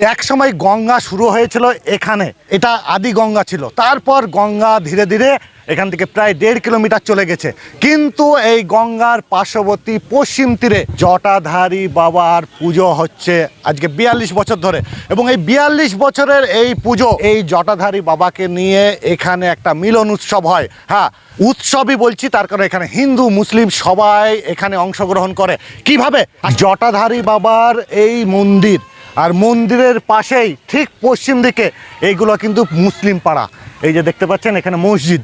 এক সময় গঙ্গা শুরু হয়েছিল এখানে। এটা আদি গঙ্গা ছিল। তারপর গঙ্গা ধীরে ধীরে এখান থেকে প্রায় দেড় কিলোমিটার চলে গেছে। কিন্তু এই গঙ্গার পার্শ্ববর্তী পশ্চিম তীরে জটাধারী বাবার পুজো হচ্ছে আজকে বিয়াল্লিশ বছর ধরে। এবং এই বিয়াল্লিশ বছরের এই পুজো এই জটাধারী বাবাকে নিয়ে এখানে একটা মিলন উৎসব হয়। হ্যাঁ উৎসবই বলছি, তার কারণ এখানে হিন্দু, মুসলিম সবাই এখানে অংশগ্রহণ করে। কীভাবে? জটাধারী বাবার এই মন্দির আর মন্দিরের পাশেই, ঠিক পশ্চিম দিকে, এইগুলো কিন্তু মুসলিম পাড়া। এই যে দেখতে পাচ্ছেন, এখানে মসজিদ।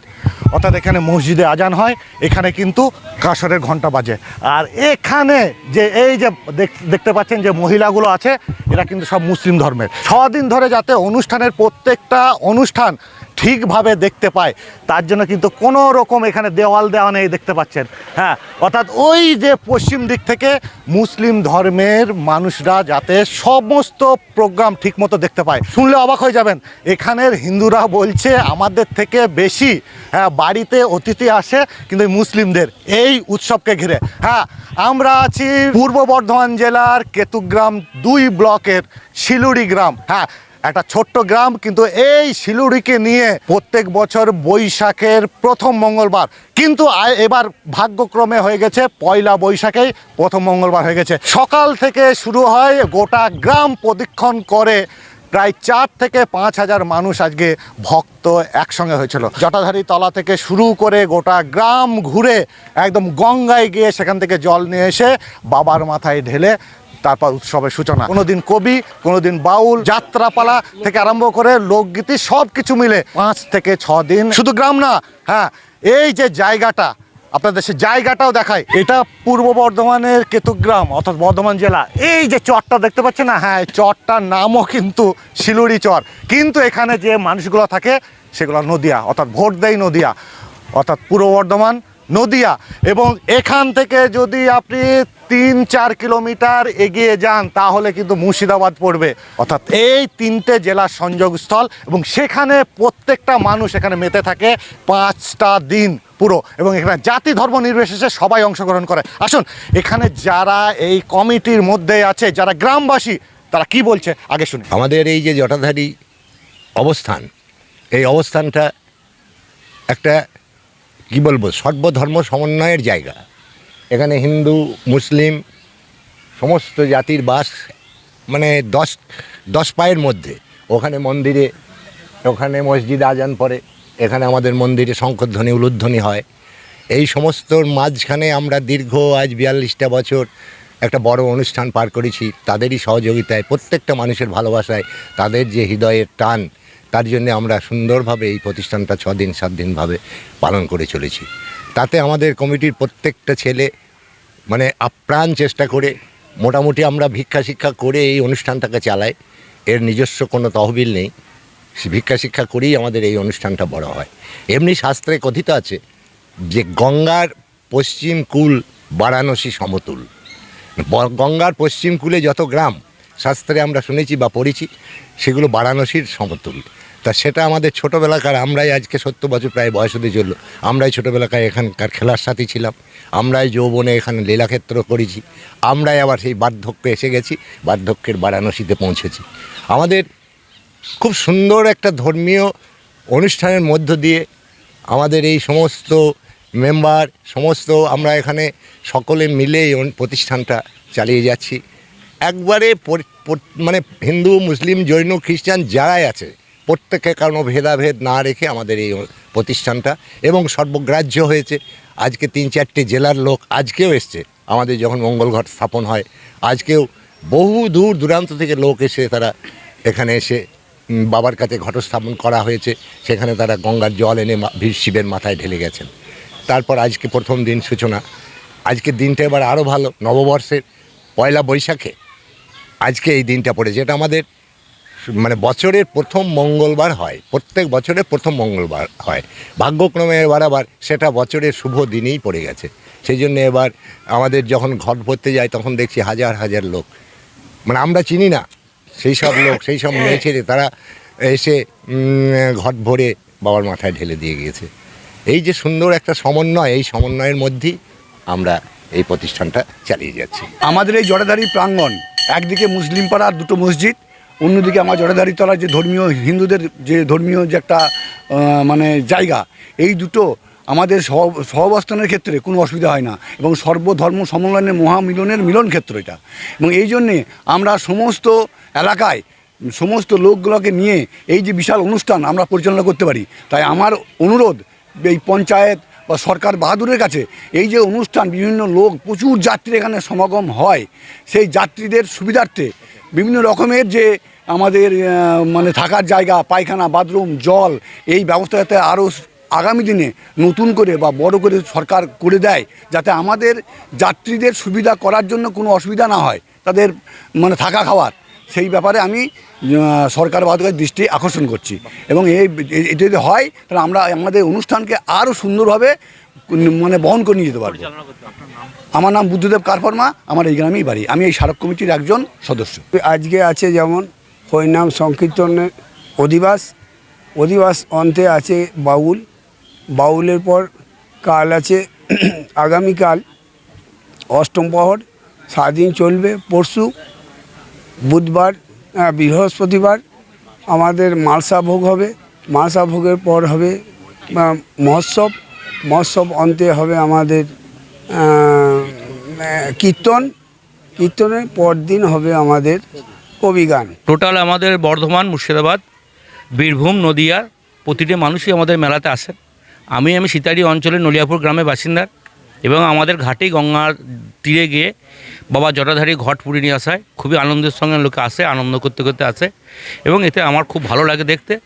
অর্থাৎ এখানে মসজিদে আজান হয়, এখানে কিন্তু কাসরের ঘণ্টা বাজে। আর এখানে যে এই যে দেখ- দেখতে পাচ্ছেন যে মহিলাগুলো আছে, এরা কিন্তু সব মুসলিম ধর্মের। ছদিন ধরে যাতে অনুষ্ঠানের প্রত্যেকটা অনুষ্ঠান ঠিকভাবে দেখতে পায়, তার জন্য কিন্তু কোনো রকম এখানে দেওয়াল দেওয়া নেই দেখতে পাচ্ছেন। হ্যাঁ অর্থাৎ ওই যে পশ্চিম দিক থেকে মুসলিম ধর্মের মানুষরা যাতে সমস্ত প্রোগ্রাম ঠিকমতো দেখতে পায়। শুনলে অবাক হয়ে যাবেন, এখানের হিন্দুরা বলছে আমাদের থেকে বেশি হ্যাঁ বাড়িতে অতিথি আসে কিন্তু মুসলিমদের, এই উৎসবকে ঘিরে। হ্যাঁ আমরা আছি পূর্ব বর্ধমান জেলার কেতুগ্রাম দুই ব্লকের শিলুড়ি গ্রাম। হ্যাঁ একটা ছোট্ট গ্রাম, কিন্তু এই শিলুড়িকে নিয়ে প্রত্যেক বছর বৈশাখের প্রথম মঙ্গলবার। কিন্তু এবার ভাগ্যক্রমে হয়ে গেছে পয়লা বৈশাখেই প্রথম মঙ্গলবার হয়ে গেছে। সকাল থেকে শুরু হয় গোটা গ্রাম প্রদক্ষিণ করে। প্রায় চার থেকে পাঁচ হাজার মানুষ আজকে ভক্ত একসঙ্গে হয়েছিল। জটাধারী তলা থেকে শুরু করে গোটা গ্রাম ঘুরে একদম গঙ্গায় গিয়ে সেখান থেকে জল নিয়ে এসে বাবার মাথায় ঢেলে তারপর উৎসবের সূচনা। কোনোদিন কবি, কোনোদিন বাউল, যাত্রাপালা থেকে আরম্ভ করে লোকগীতি সব কিছু মিলে পাঁচ থেকে ছ দিন। শুধু গ্রাম না হ্যাঁ এই যে জায়গাটা, আপনাদের সে জায়গাটাও দেখায় এটা পূর্ব বর্ধমানের কেতুগ্রাম, অর্থাৎ বর্ধমান জেলা। এই যে চরটা দেখতে পাচ্ছেন না? হ্যাঁ চরটার নামও কিন্তু শিলুড়ি চর। কিন্তু এখানে যে মানুষগুলো থাকে, সেগুলো নদিয়া, অর্থাৎ ভোট দেয় নদিয়া, অর্থাৎ পূর্ব বর্ধমান, নদিয়া। এবং এখান থেকে যদি আপনি তিন চার কিলোমিটার এগিয়ে যান, তাহলে কিন্তু মুর্শিদাবাদ পড়বে। অর্থাৎ এই তিনটে জেলার সংযোগস্থল এবং সেখানে প্রত্যেকটা মানুষ এখানে মেতে থাকে পাঁচটা দিন পুরো এবং এখানে জাতি ধর্ম নির্বিশেষে সবাই অংশগ্রহণ করে। আসুন, এখানে যারা এই কমিটির মধ্যে আছে, যারা গ্রামবাসী, তারা কি বলছে আগে শুনি। আমাদের এই যে জটাধারী অবস্থান, এই অবস্থানটা একটা, কি বলব, সর্বধর্ম সমন্বয়ের জায়গা। এখানে হিন্দু, মুসলিম, সমস্ত জাতির বাস মানে দশ দশ পায়ের মধ্যে। ওখানে মন্দিরে, ওখানে মসজিদ আজান পড়ে, এখানে আমাদের মন্দিরে শঙ্করধ্বনি উলুধ্বনি হয়। এই সমস্তর মাঝখানে আমরা দীর্ঘ, আজ বিয়াল্লিশটা বছর একটা বড় অনুষ্ঠান পার করেছি। তাদেরই সহযোগিতায়, প্রত্যেকটা মানুষের ভালোবাসায়, তাদের যে হৃদয়ের টান, তার জন্য আমরা সুন্দরভাবে এই প্রতিষ্ঠানটা ছ দিন সাত দিনভাবে পালন করে চলেছি। তাতে আমাদের কমিটির প্রত্যেকটা ছেলে মানে আপ্রাণ চেষ্টা করে মোটামুটি আমরা ভিক্ষা শিক্ষা করে এই অনুষ্ঠানটাকে চালাই। এর নিজস্ব কোনো তহবিল নেই। ভিক্ষা শিক্ষা করেই আমাদের এই অনুষ্ঠানটা বড় হয়। এমনি শাস্ত্রে কথিত আছে যে গঙ্গার পশ্চিম কুল বারাণসী সমতুল। গঙ্গার পশ্চিম কুলে যত গ্রাম, শাস্ত্রে আমরা শুনেছি বা পড়েছি, সেগুলো বারাণসীর সমতুল। তা সেটা আমাদের ছোটোবেলাকার, আমরাই আজকে সত্তর বছর প্রায় বয়স হতে চলল। আমরাই ছোটোবেলাকার এখানকার খেলার সাথী ছিলাম। আমরাই যৌবনে এখানে লীলাক্ষেত্র করেছি। আমরাই আবার সেই বার্ধক্যে এসে গেছি, বার্ধক্যের বারাণসীতে পৌঁছেছি। আমাদের খুব সুন্দর একটা ধর্মীয় অনুষ্ঠানের মধ্য দিয়ে আমাদের এই সমস্ত মেম্বার, সমস্ত আমরা এখানে সকলে মিলে এই প্রতিষ্ঠানটা চালিয়ে যাচ্ছি। একবারে মানে হিন্দু, মুসলিম, জৈন, খ্রিস্টান যারাই আছে প্রত্যেকে কোনো ভেদাভেদ না রেখে আমাদের এই প্রতিষ্ঠানটা এবং সর্বগ্রাহ্য হয়েছে। আজকে তিন চারটে জেলার লোক আজকেও এসছে। আমাদের যখন মঙ্গল ঘট স্থাপন হয়, আজকেও বহু দূর দূরান্ত থেকে লোক এসে তারা এখানে এসে বাবার কাছে ঘটস্থাপন করা হয়েছে। সেখানে তারা গঙ্গার জল এনে শিবের মাথায় ঢেলে গেছেন। তারপর আজকে প্রথম দিন সূচনা। আজকে দিনটা এবার আরও ভালো। নববর্ষের পয়লা বৈশাখে আজকে এই দিনটা পড়েছে। এটা আমাদের মানে বছরের প্রথম মঙ্গলবার হয়, প্রত্যেক বছরের প্রথম মঙ্গলবার হয়। ভাগ্যক্রমে এবার আবার সেটা বছরের শুভ দিনেই পড়ে গেছে। সেই জন্য এবার আমাদের যখন ঘট ভরতে যায় তখন দেখছি হাজার হাজার লোক। মানে আমরা চিনি না, সেই সব লোক, সেই সব মেয়ে ছেলে, তারা এসে ঘট ভরে বাবার মাথায় ঢেলে দিয়ে গিয়েছে। এই যে সুন্দর একটা সমন্বয়, এই সমন্বয়ের মধ্যেই আমরা এই প্রতিষ্ঠানটা চালিয়ে যাচ্ছি। আমাদের এই জটাধারী প্রাঙ্গণ, একদিকে মুসলিম পাড়া, দুটো মসজিদ অন্যদিকে আমার জটাধারী তলার যে ধর্মীয় হিন্দুদের যে ধর্মীয় যে একটা মানে জায়গা, এই দুটো আমাদের সহ- সহাবস্থানের ক্ষেত্রে কোনো অসুবিধা হয় না। এবং সর্বধর্ম সম্মেলনের মহামিলনের মিলন ক্ষেত্র এটা। এবং এই জন্যে আমরা সমস্ত এলাকায়, সমস্ত লোকগুলোকে নিয়ে এই যে বিশাল অনুষ্ঠান আমরা পরিচালনা করতে পারি। তাই আমার অনুরোধ, এই পঞ্চায়েত বা সরকার বাহাদুরের কাছে এই যে অনুষ্ঠান, বিভিন্ন লোক, প্রচুর যাত্রী এখানে সমাগম হয়, সেই যাত্রীদের সুবিধার্থে বিভিন্ন রকমের যে আমাদের মানে থাকার জায়গা, পায়খানা, বাথরুম, জল, এই ব্যবস্থা যাতে আরও আগামী দিনে নতুন করে বা বড় করে সরকার করে দেয়, যাতে আমাদের যাত্রীদের সুবিধা করার জন্য কোনো অসুবিধা না হয়, তাদের মানে থাকা খাওয়ার। সেই ব্যাপারে আমি সরকার বাহাদুরের দৃষ্টি আকর্ষণ করছি। এবং এই এটা যদি হয় তাহলে আমরা আমাদের অনুষ্ঠানকে আরও সুন্দরভাবে মানে বহন করে নিয়ে যেতে পারব। আমার নাম বুদ্ধদেব কারফর্মা আমার এই গ্রামেই বাড়ি। আমি এই স্মারক কমিটির একজন সদস্য। আজকে আছে যেমন হরিনাম সংকীর্তনের অধিবাস অধিবাস অন্তে আছে বাউল। বাউলের পর কাল আছে আগামীকাল অষ্টম প্রহর সারাদিন চলবে পরশু বুধবার বৃহস্পতিবার আমাদের মালসা ভোগ হবে। মালসা ভোগের পর হবে মহোৎসব। মহোৎসব অন্তে হবে আমাদের কীর্তন। কীর্তনের পরদিন হবে আমাদের কবিগান। টোটাল আমাদের বর্ধমান, মুর্শিদাবাদ, বীরভূম, নদিয়া, প্রতিটি মানুষই আমাদের মেলাতে আসেন। আমি আমি সিতারি অঞ্চলের নলিয়াপুর গ্রামের বাসিন্দা। এবং আমাদের ঘাটেই গঙ্গার তীরে গিয়ে বাবা জটাধারী ঘট পুড়ে নিয়ে আসায়। খুবই আনন্দের সঙ্গে লোকে আসে, আনন্দ করতে করতে আসে। এবং এতে আমার খুব ভালো লাগে দেখতে।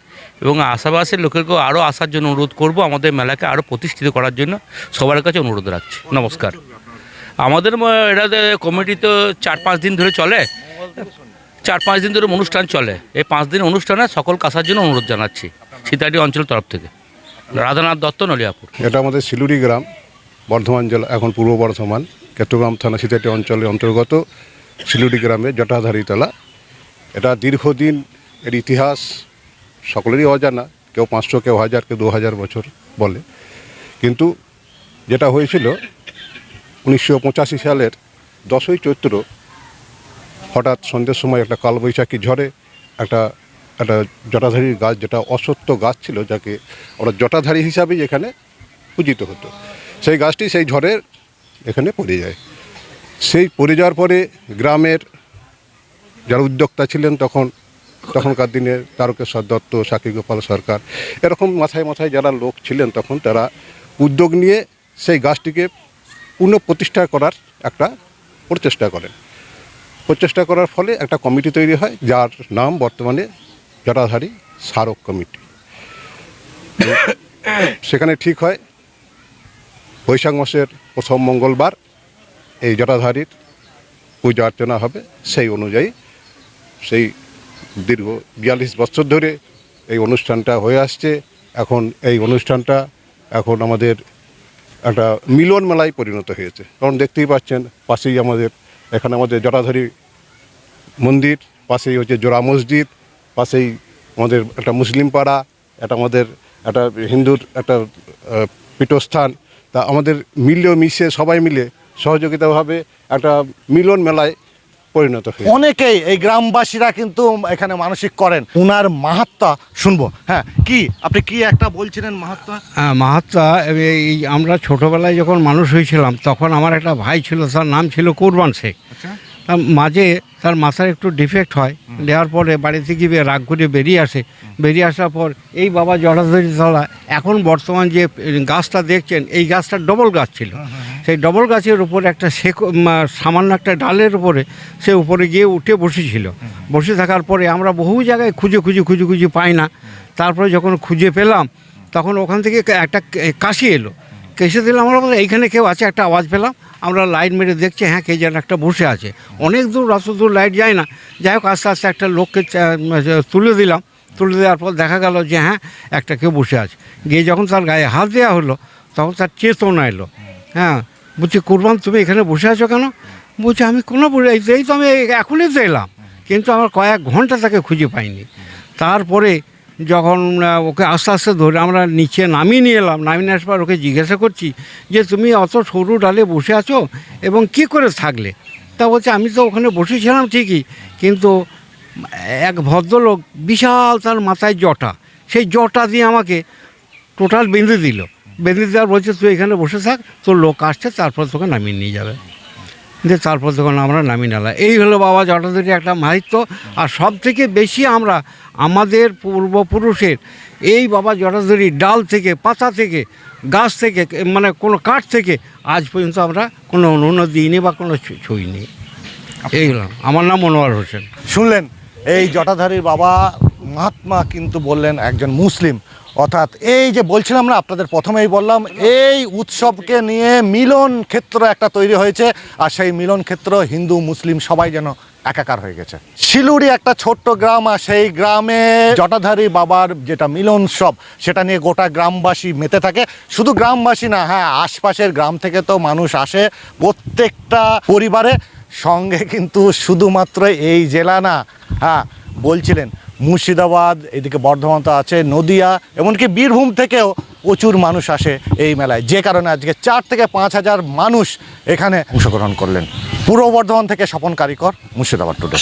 এবং আশাপাশের লোকেরকেও আরও আসার জন্য অনুরোধ করব আমাদের মেলাকে আরও প্রতিষ্ঠিত করার জন্য। সবার কাছে অনুরোধ রাখছি। নমস্কার। আমাদের এটাতে কমিটি তো চার পাঁচ দিন ধরে চলে। চার পাঁচ দিন ধরে অনুষ্ঠান চলে। এই পাঁচ দিন অনুষ্ঠানে সকল কাসার জন্য অনুরোধ জানাচ্ছি। সীতাটি অঞ্চল তরফ থেকে। রাধানাথ দত্ত, নলিয়াপুর। এটা আমাদের শিলুরি গ্রাম। বর্ধমান জেলা, এখন পূর্ব বর্ধমান কেট্টগ্রাম থানা সিতাটি অঞ্চলের অন্তর্গত শিলুরি গ্রামে জটাধারী তলা। এটা দীর্ঘদিন এর ইতিহাস সকলেরই অজানা, কেউ পাঁচশো, কেউ হাজার, কেউ দু হাজার বছর বলে। কিন্তু যেটা হয়েছিল, উনিশশো পঁচাশি সালের দশই চৈত্র, হঠাৎ সন্ধ্যের সময় একটা কালবৈশাখী ঝড়ে একটা একটা জটাধারীর গাছ, যেটা অসত্য গাছ ছিল, যাকে ওরা জটাধারী হিসাবেই এখানে পূজিত হতো। সেই গাছটি সেই ঝড়ের এখানে পড়ে যায়। সেই পড়ে যাওয়ার পরে গ্রামের যারা উদ্যোক্তা ছিলেন তখন, তখনকার দিনে তারকেশ্বর দত্ত সাকি গোপাল সরকার, এরকম মাথায় মাথায় যারা লোক ছিলেন তখন তারা উদ্যোগ নিয়ে সেই গাছটিকে পুনঃপ্রতিষ্ঠা করার একটা প্রচেষ্টা করেন। প্রচেষ্টা করার ফলে একটা কমিটি তৈরি হয়, যার নাম বর্তমানে জটাধারী স্মারক কমিটি। সেখানে ঠিক হয় বৈশাখ মাসের প্রথম মঙ্গলবার এই জটাধারীর পূজা অর্চনা হবে। সেই অনুযায়ী সেই দীর্ঘ বিয়াল্লিশ বছর ধরে এই অনুষ্ঠানটা হয়ে আসছে। এখন এই অনুষ্ঠানটা এখন আমাদের একটা মিলন মেলায় পরিণত হয়েছে। কারণ দেখতেই পাচ্ছেন, পাশেই আমাদের, এখানে আমাদের জটাধারী মন্দির, পাশেই হচ্ছে জোড়া মসজিদ, পাশেই আমাদের একটা মুসলিম পাড়া এটা আমাদের একটা হিন্দুর একটা পীঠস্থান তা আমাদের মিলিয়ে মিশে সবাই মিলে সহযোগিতাভাবে একটা মিলন মেলায় পরিণত হয়েছে। অনেকেই এই গ্রামবাসীরা কিন্তু এখানে মানসিক করেন। উনার মাহাত্মা শুনব। হ্যাঁ কি? আপনি কি একটা বলছিলেন মাহাত্মা? হ্যাঁ, মাহাত্মা এই আমরা ছোটোবেলায় যখন মানুষ হয়েছিলাম তখন আমার একটা ভাই ছিল তার নাম ছিল কুরবান শেখ। তার মাঝে তার মাথার একটু ডিফেক্ট হয় দেওয়ার পরে বাড়ি থেকে রাগ করে বেরিয়ে আসে। বেরিয়ে আসার পর এই বাবা জড়াধরি তলা এখন বর্তমান যে গাছটা দেখছেন এই গাছটা ডবল গাছ ছিল। সেই ডবল গাছের উপরে একটা শেক সামান্য একটা ডালের উপরে সে উপরে গিয়ে উঠে বসেছিল। বসে থাকার পরে আমরা বহু জায়গায় খুঁজে খুঁজে খুঁজে খুঁজে পাই না। তারপরে যখন খুঁজে পেলাম তখন ওখান থেকে একটা কাশি এলো। কেসে দিলাম, আমরা এইখানে কেউ আছে? একটা আওয়াজ পেলাম, আমরা লাইট মেরে দেখছি হ্যাঁ কে যেন একটা বসে আছে। অনেক দূর, অত দূর লাইট যায় না। যাই হোক, আস্তে আস্তে একটা লোককে তুলে দিলাম। তুলে দেওয়ার পর দেখা গেল যে হ্যাঁ একটা কেউ বসে আছে। গিয়ে যখন তার গায়ে হাত দেওয়া হলো, তখন তার চেতনা এলো। হ্যাঁ বলছি, কুরবান, তুমি এখানে বসে আছো কেন? বলছে, আমি কোনো এই তো- আমি এখনই তো এলাম, কিন্তু আমার কয়েক ঘণ্টা তাকে খুঁজে পাইনি। তারপরে যখন ওকে আস্তে আস্তে ধরে আমরা নিচে নামিয়ে নিয়ে এলাম, নামিয়ে আসার পর ওকে জিজ্ঞাসা করছি যে, তুমি অত সরু ডালে বসে আছো এবং কি করে থাকলে? তা বলছে, আমি তো ওখানে বসেছিলাম ঠিকই, কিন্তু এক ভদ্রলোক বিশাল তার মাথায় জটা, সেই জটা দিয়ে আমাকে টোটাল বেঁধে দিল। বেঁধে দেওয়ার বলছে, তুই এখানে বসে থাক, তোর লোক আসছে, তারপর তোকে নামিয়ে নিয়ে যাবে। দিয়ে তারপর তখন আমরা নামিয়ে নিলাম এই হলো বাবা জটাধরি একটা মাহিত্য। আর সব থেকে বেশি আমরা আমাদের পূর্বপুরুষের এই বাবা জটাধরি ডাল থেকে, পাতা থেকে, গাছ থেকে মানে কোনো কাঠ থেকে আজ পর্যন্ত আমরা কোনো অনুন্নত দিইনি বা কোনো ছুঁইনি। এই হলো। আমার নাম মনোয়ার হোসেন। শুনলেন, এই জটাধারীর বাবা মহাত্মা কিন্তু বললেন একজন মুসলিম। অর্থাৎ এই যে বলছিলাম না, আপনাদের প্রথমেই বললাম, এই উৎসবকে নিয়ে মিলন ক্ষেত্র একটা তৈরি হয়েছে, আর সেই মিলন ক্ষেত্র হিন্দু, মুসলিম সবাই যেন একাকার হয়ে গেছে। শিলুড়ি একটা ছোট্ট গ্রাম, আর সেই গ্রামে জটাধারী বাবার যেটা মিলন উৎসব, সেটা নিয়ে গোটা গ্রামবাসী মেতে থাকে। শুধু গ্রামবাসী না হ্যাঁ আশপাশের গ্রাম থেকে তো মানুষ আসে প্রত্যেকটা পরিবারে। সঙ্গে কিন্তু শুধুমাত্র এই জেলা না হ্যাঁ বলছিলেন মুর্শিদাবাদ, এদিকে বর্ধমান তো আছে, নদিয়া, এমনকি বীরভূম থেকেও প্রচুর মানুষ আসে এই মেলায়। যে কারণে আজকে চার থেকে পাঁচ হাজার মানুষ এখানে অংশগ্রহণ করলেন। পূর্ব বর্ধমান থেকে স্বপন কারিকর, মুর্শিদাবাদ টুডে।